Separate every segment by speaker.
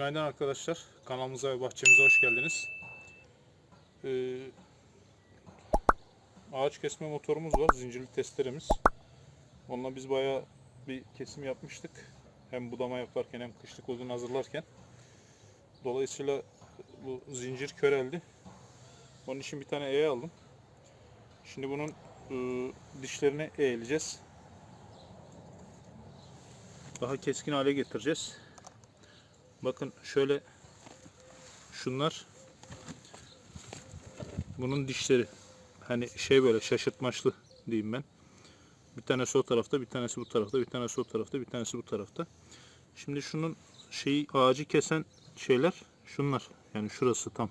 Speaker 1: Günaydın arkadaşlar. Kanalımıza ve bahçemize hoş geldiniz. Ee, ağaç kesme motorumuz var. Zincirli testeremiz. Onunla biz bayağı bir kesim yapmıştık. Hem budama yaparken hem kışlık odun hazırlarken. Dolayısıyla bu zincir köreldi. Onun için bir tane eğe aldım. Şimdi bunun e, dişlerini eğileceğiz. Daha keskin hale getireceğiz. Bakın şöyle şunlar bunun dişleri. Hani şey böyle şaşırtmaçlı diyeyim ben. Bir tanesi o tarafta, bir tanesi bu tarafta, bir tanesi o tarafta, bir tanesi bu tarafta. Şimdi şunun şeyi ağacı kesen şeyler şunlar. Yani şurası tam.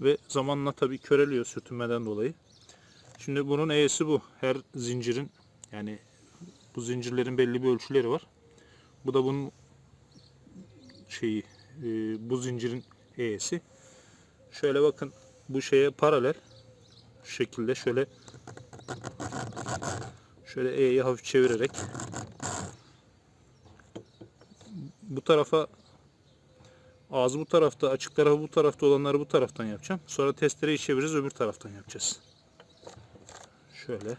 Speaker 1: Ve zamanla tabii köreliyor sürtünmeden dolayı. Şimdi bunun e'si bu. Her zincirin yani bu zincirlerin belli bir ölçüleri var. Bu da bunun şeyi e, bu zincirin e'si. Şöyle bakın bu şeye paralel şu şekilde şöyle şöyle e'yi hafif çevirerek bu tarafa ağzı bu tarafta açık tarafı bu tarafta olanları bu taraftan yapacağım. Sonra testereyi çevireceğiz öbür taraftan yapacağız. Şöyle.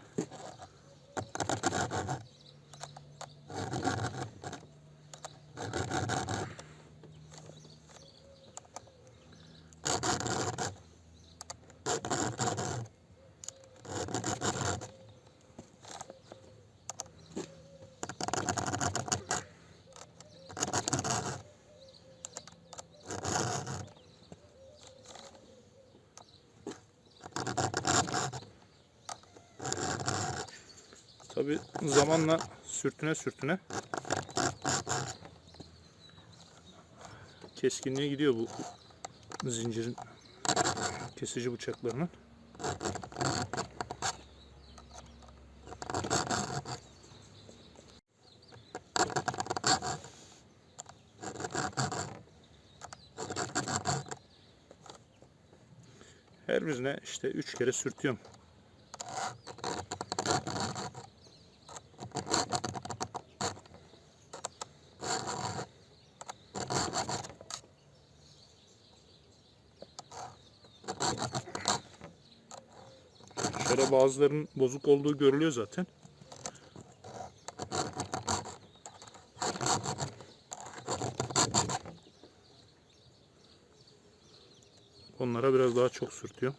Speaker 1: Tabi zamanla sürtüne sürtüne keskinliğe gidiyor bu zincirin kesici bıçaklarının. Her birine işte üç kere sürtüyorum. Şöyle bazılarının bozuk olduğu görülüyor zaten. Onlara biraz daha çok sürtüyor.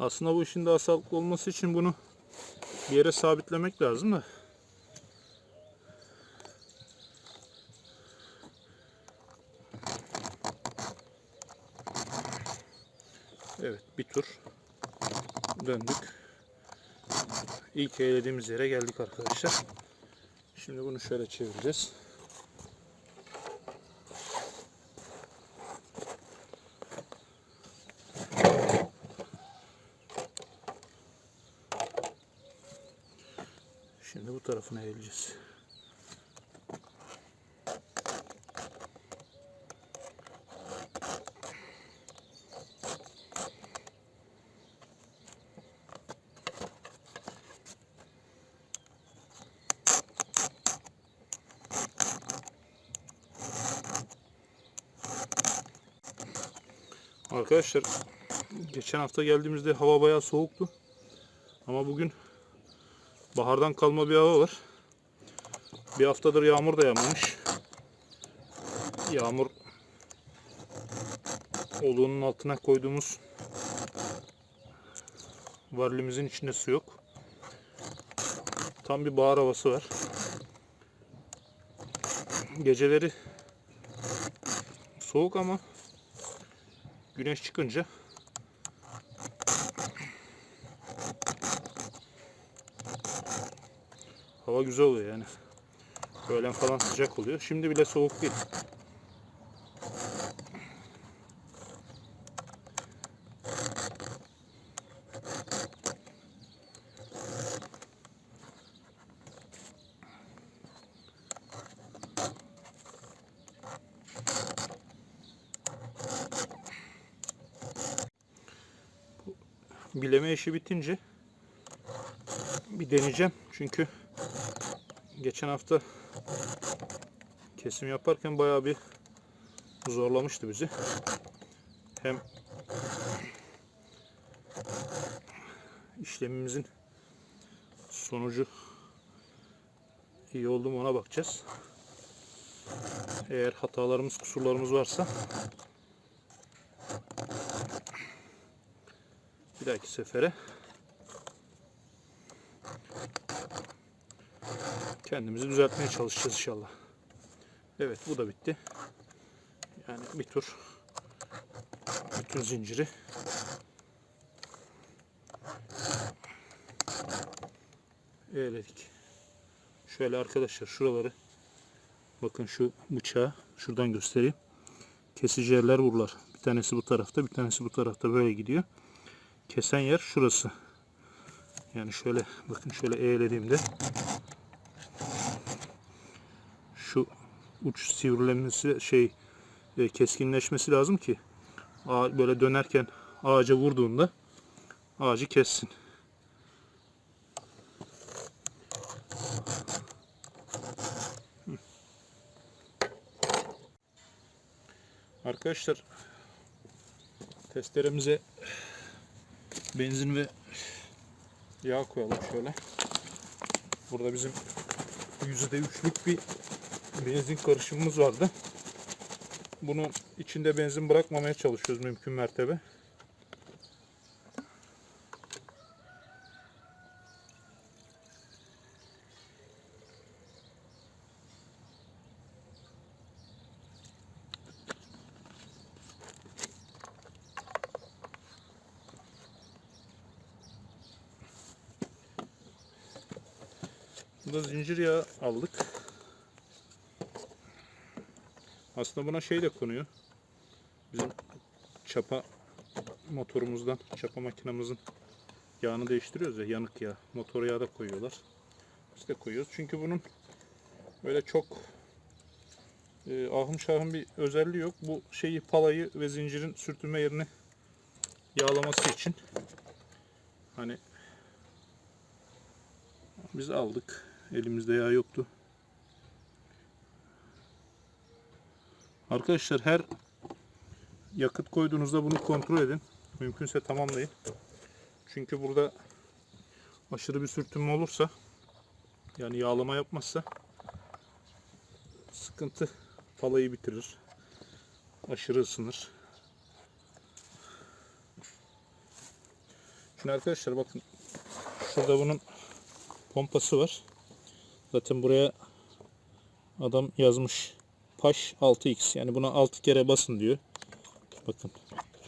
Speaker 1: Aslında bu işin daha sağlıklı olması için bunu yere sabitlemek lazım da. Evet bir tur döndük. İlk eğlediğimiz yere geldik arkadaşlar. Şimdi bunu şöyle çevireceğiz. Şimdi bu tarafına eğileceğiz. Arkadaşlar geçen hafta geldiğimizde hava bayağı soğuktu. Ama bugün Bahardan kalma bir hava var. Bir haftadır yağmur da yağmamış. Yağmur oluğunun altına koyduğumuz varlimizin içinde su yok. Tam bir bahar havası var. Geceleri soğuk ama güneş çıkınca Hava güzel oluyor yani. Öğlen falan sıcak oluyor. Şimdi bile soğuk değil. Bileme işi bitince bir deneyeceğim. Çünkü geçen hafta kesim yaparken bayağı bir zorlamıştı bizi. Hem işlemimizin sonucu iyi oldu mu ona bakacağız. Eğer hatalarımız, kusurlarımız varsa bir dahaki sefere kendimizi düzeltmeye çalışacağız inşallah. Evet bu da bitti. Yani bir tur bütün zinciri eğledik. Şöyle arkadaşlar şuraları bakın şu bıçağı şuradan göstereyim. Kesici yerler buralar. Bir tanesi bu tarafta, bir tanesi bu tarafta böyle gidiyor. Kesen yer şurası. Yani şöyle bakın şöyle eğlediğimde şu uç sivrilenmesi şey e, keskinleşmesi lazım ki ağa- böyle dönerken ağaca vurduğunda ağacı kessin. Arkadaşlar testeremize benzin ve yağ koyalım şöyle. Burada bizim yüzde üçlük bir benzin karışımımız vardı. Bunu içinde benzin bırakmamaya çalışıyoruz mümkün mertebe. Burada zincir yağı aldık. Aslında buna şey de konuyor. Bizim çapa motorumuzdan, çapa makinamızın yağını değiştiriyoruz ya yanık yağ. Motor yağı da koyuyorlar. Biz de koyuyoruz. Çünkü bunun böyle çok e, ahım şahım bir özelliği yok. Bu şeyi palayı ve zincirin sürtünme yerini yağlaması için hani biz aldık. Elimizde yağ yoktu. Arkadaşlar her yakıt koyduğunuzda bunu kontrol edin. Mümkünse tamamlayın. Çünkü burada aşırı bir sürtünme olursa yani yağlama yapmazsa sıkıntı palayı bitirir. Aşırı ısınır. Şimdi arkadaşlar bakın şurada bunun pompası var. Zaten buraya adam yazmış. Paş 6x. Yani buna 6 kere basın diyor. Bakın.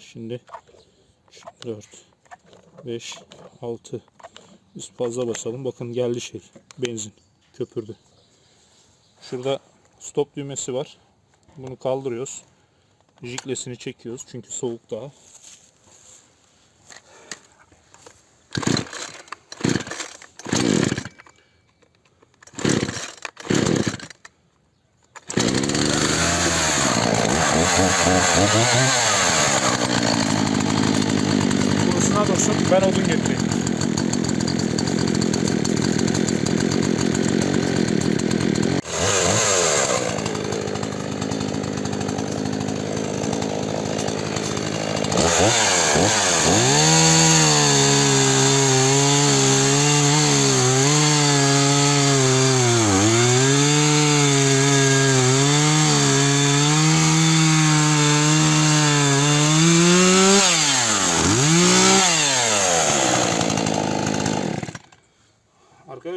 Speaker 1: Şimdi 4 5 6 Biz fazla basalım. Bakın geldi şey. Benzin. Köpürdü. Şurada stop düğmesi var. Bunu kaldırıyoruz. Jiklesini çekiyoruz. Çünkü soğuk daha. Ben odun getireyim.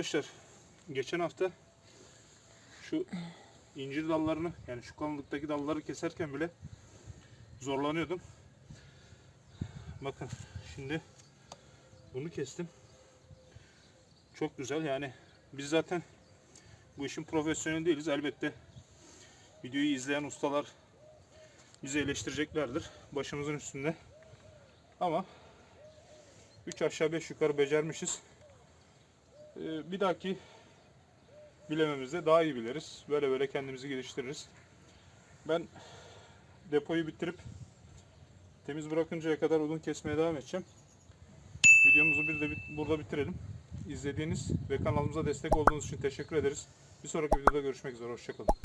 Speaker 1: Arkadaşlar geçen hafta şu incir dallarını yani şu kalınlıktaki dalları keserken bile zorlanıyordum. Bakın şimdi bunu kestim. Çok güzel yani biz zaten bu işin profesyoneli değiliz. Elbette videoyu izleyen ustalar bizi eleştireceklerdir. Başımızın üstünde. Ama 3 aşağı 5 yukarı becermişiz. Ee, bir dahaki bilememizde daha iyi biliriz. Böyle böyle kendimizi geliştiririz. Ben depoyu bitirip temiz bırakıncaya kadar odun kesmeye devam edeceğim. Videomuzu bir de bit- burada bitirelim. İzlediğiniz ve kanalımıza destek olduğunuz için teşekkür ederiz. Bir sonraki videoda görüşmek üzere. Hoşçakalın.